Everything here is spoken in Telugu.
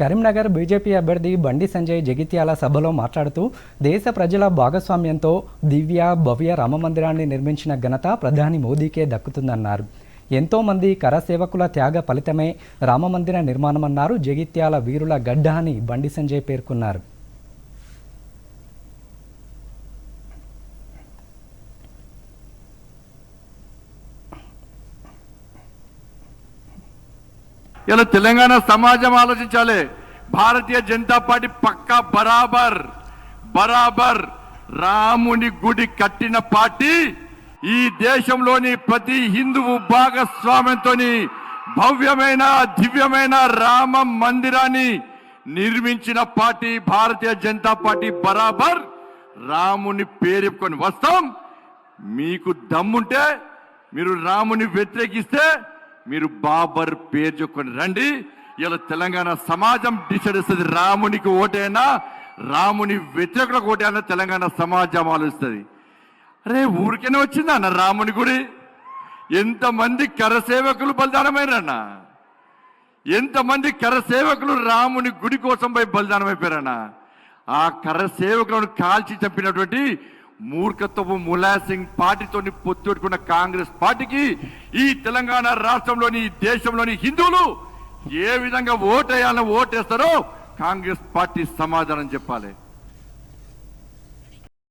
కరీంనగర్ బీజేపీ అభ్యర్థి బండి సంజయ్ జగిత్యాల సభలో మాట్లాడుతూ దేశ ప్రజల భాగస్వామ్యంతో దివ్య భవ్య రామమందిరాన్ని నిర్మించిన ఘనత ప్రధాని మోదీకే దక్కుతుందన్నారు. ఎంతోమంది కరసేవకుల త్యాగ ఫలితమే రామమందిర నిర్మాణమన్నారు జగిత్యాల వీరుల గడ్డ అని బండి సంజయ్ పేర్కొన్నారు. ఇలా తెలంగాణ సమాజం ఆలోచించాలి. భారతీయ జనతా పార్టీ పక్కా బరాబర్ బరాబర్ రాముని గుడి కట్టిన పార్టీ ఈ దేశంలోని ప్రతి హిందువు భాగస్వామ్యంతో భవ్యమైన దివ్యమైన రామ మందిరాన్ని నిర్మించిన పార్టీ భారతీయ జనతా పార్టీ బరాబర్ రాముని పేరుకొని వస్తాం. మీకు దమ్ముంటే మీరు రాముని వ్యతిరేకిస్తే మీరు బాబర్ పేరు చెప్పుకొని రండి. ఇలా తెలంగాణ సమాజం డిసైడ్ ఇస్తుంది రామునికి ఓటైనా? రాముని వ్యతిరేకులకు ఓటైనా? తెలంగాణ సమాజం ఆలోచిస్తుంది. అరే ఊరికనే వచ్చిందా అన్న రాముని గుడి? ఎంతమంది కరసేవకులు బలిదానమైరన్న ఎంతమంది కరసేవకులు రాముని గుడి కోసం పోయి బలిదానమైపోయారన్న? ఆ కరసేవకులను కాల్చి చంపినటువంటి మూర్ఖత్వపు ములాసింగ్ పార్టీతోని పొత్తుపెట్టుకున్న కాంగ్రెస్ పార్టీకి ఈ తెలంగాణ రాష్ట్రంలోని దేశంలోని హిందువులు ఏ విధంగా ఓటేయాలని ఓటేస్తారో కాంగ్రెస్ పార్టీ సమాధానం చెప్పాలి.